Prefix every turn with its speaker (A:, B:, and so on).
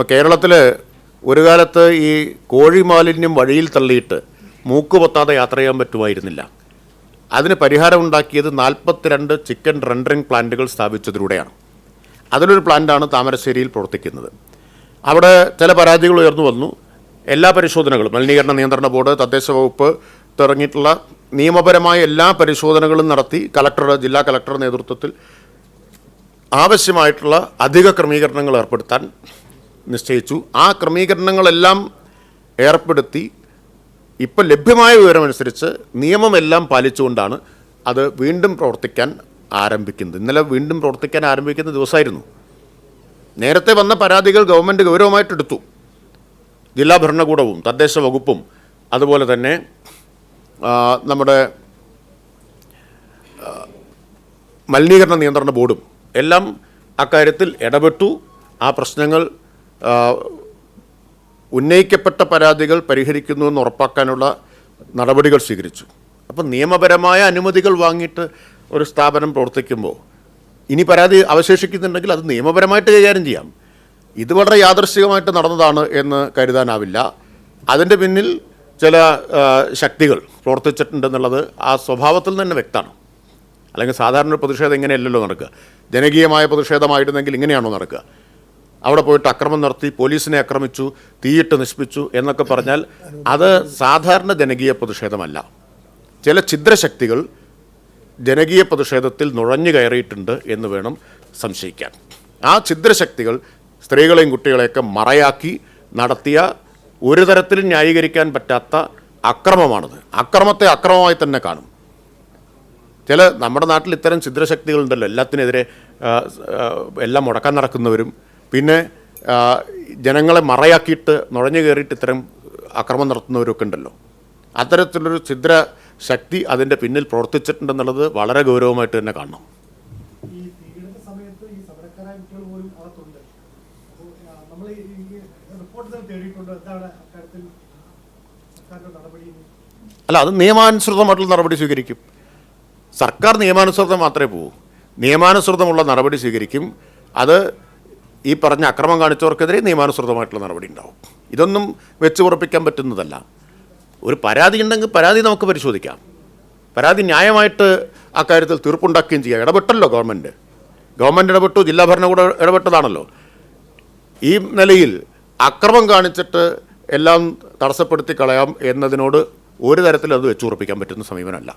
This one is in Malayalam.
A: ഇപ്പോൾ കേരളത്തിൽ ഒരു കാലത്ത് ഈ കോഴി മാലിന്യം വഴിയിൽ തള്ളിയിട്ട് മൂക്ക് പൊത്താതെ യാത്ര ചെയ്യാൻ പറ്റുമായിരുന്നില്ല. അതിന് പരിഹാരം പരിഹാരമുണ്ടാക്കിയത് നാൽപ്പത്തിരണ്ട് ചിക്കൻ റെൻഡറിങ് പ്ലാന്റുകൾ സ്ഥാപിച്ചതിലൂടെയാണ്. അതിലൊരു പ്ലാന്റാണ് താമരശ്ശേരിയിൽ പ്രവർത്തിക്കുന്നത്. അവിടെ ചില പരാതികൾ ഉയർന്നു വന്നു. എല്ലാ പരിശോധനകളും മലിനീകരണ നിയന്ത്രണ ബോർഡ് തദ്ദേശ വകുപ്പ് തുടങ്ങിയിട്ടുള്ള നിയമപരമായ എല്ലാ പരിശോധനകളും നടത്തി കലക്ടർ ജില്ലാ കലക്ടർ നേതൃത്വത്തിൽ ആവശ്യമായിട്ടുള്ള അധിക ക്രമീകരണങ്ങൾ ഏർപ്പെടുത്താൻ നിശ്ചയിച്ചു. ആ ക്രമീകരണങ്ങളെല്ലാം ഏർപ്പെടുത്തി ഇപ്പോൾ ലഭ്യമായ വിവരമനുസരിച്ച് നിയമമെല്ലാം പാലിച്ചുകൊണ്ടാണ് അത് വീണ്ടും പ്രവർത്തിക്കാൻ ആരംഭിക്കുന്നത്. ഇന്നലെ വീണ്ടും പ്രവർത്തിക്കാൻ ആരംഭിക്കുന്ന ദിവസമായിരുന്നു. നേരത്തെ വന്ന പരാതികൾ ഗവൺമെന്റ് ഗൗരവമായിട്ടെടുത്തു. ജില്ലാ ഭരണകൂടവും തദ്ദേശ വകുപ്പും അതുപോലെ തന്നെ നമ്മുടെ മലിനീകരണ നിയന്ത്രണ ബോർഡും എല്ലാം അക്കാര്യത്തിൽ ഇടപെട്ടു. ആ പ്രശ്നങ്ങൾ ഉന്നയിക്കപ്പെട്ട പരാതികൾ പരിഹരിക്കുന്നു എന്ന് ഉറപ്പാക്കാനുള്ള നടപടികൾ സ്വീകരിച്ചു. അപ്പം നിയമപരമായ അനുമതികൾ വാങ്ങിയിട്ട് ഒരു സ്ഥാപനം പ്രവർത്തിക്കുമ്പോൾ ഇനി പരാതി അവശേഷിക്കുന്നുണ്ടെങ്കിൽ അത് നിയമപരമായിട്ട് കൈകാര്യം ചെയ്യാം. ഇത് വളരെ യാദർശികമായിട്ട് നടന്നതാണ് എന്ന് കരുതാനാവില്ല. അതിന്റെ പിന്നിൽ ചില ശക്തികൾ പ്രവർത്തിച്ചിട്ടുണ്ടെന്നുള്ളത് ആ സ്വഭാവത്തിൽ തന്നെ വ്യക്തമാണ്. അല്ലെങ്കിൽ സാധാരണ ഒരു പ്രതിഷേധം ഇങ്ങനെയല്ലല്ലോ നടക്കുക. ജനകീയമായ പ്രതിഷേധമായിരുന്നെങ്കിൽ ഇങ്ങനെയാണോ നടക്കുക. അവിടെ പോയിട്ട് അക്രമം നടത്തി പോലീസിനെ ആക്രമിച്ചു തീയിട്ട് നശിപ്പിച്ചു എന്നൊക്കെ പറഞ്ഞാൽ അത് സാധാരണ ജനകീയ പ്രതിഷേധമല്ല. ചില ഛിദ്രശക്തികൾ ജനകീയ പ്രതിഷേധത്തിൽ നുഴഞ്ഞു കയറിയിട്ടുണ്ട് എന്ന് വേണം സംശയിക്കാൻ. ആ ഛിദ്രശക്തികൾ സ്ത്രീകളെയും കുട്ടികളെയൊക്കെ മറയാക്കി നടത്തിയ ഒരു തരത്തിലും ന്യായീകരിക്കാൻ പറ്റാത്ത അക്രമമാണത്. അക്രമത്തെ അക്രമമായി തന്നെ കാണും. ചില നമ്മുടെ നാട്ടിൽ ഇത്തരം ഛിദ്രശക്തികളുണ്ടല്ലോ. എല്ലാത്തിനെതിരെ എല്ലാം മുടക്കാൻ നടക്കുന്നവരും പിന്നെ ജനങ്ങളെ മറയാക്കിയിട്ട് നുഴഞ്ഞു കയറിയിട്ട് ഇത്തരം അക്രമം നടത്തുന്നവരൊക്കെ ഉണ്ടല്ലോ. അത്തരത്തിലൊരു ഛിദ്ര ശക്തി അതിന്റെ പിന്നിൽ പ്രവർത്തിച്ചിട്ടുണ്ടെന്നുള്ളത് വളരെ ഗൗരവമായിട്ട് തന്നെ കാണണം. അല്ല അത് നിയമാനുസൃതമായിട്ടുള്ള നടപടി സ്വീകരിക്കും. സർക്കാർ നിയമാനുസൃതം മാത്രമേ പോകൂ നിയമാനുസൃതമുള്ള നടപടി സ്വീകരിക്കും. അത് ഈ പറഞ്ഞ അക്രമം കാണിച്ചവർക്കെതിരെ നിയമാനുസൃതമായിട്ടുള്ള നടപടി ഉണ്ടാവും. ഇതൊന്നും വെച്ച് ഉറപ്പിക്കാൻ പറ്റുന്നതല്ല. ഒരു പരാതി ഉണ്ടെങ്കിൽ പരാതി നമുക്ക് പരിശോധിക്കാം. പരാതി ന്യായമായിട്ട് ആ കാര്യത്തിൽ തീർപ്പുണ്ടാക്കുകയും ചെയ്യാം. ഇടപെട്ടല്ലോ ഗവൺമെന്റ് ഗവൺമെന്റ് ഇടപെട്ടു ജില്ലാ ഭരണകൂടം ഇടപെട്ടതാണല്ലോ. ഈ നിലയിൽ അക്രമം കാണിച്ചിട്ട് എല്ലാം തടസ്സപ്പെടുത്തി കളയാം എന്നതിനോട് ഒരു തരത്തിലും അത് വെച്ചുറപ്പിക്കാൻ പറ്റുന്ന സമീപനമല്ല.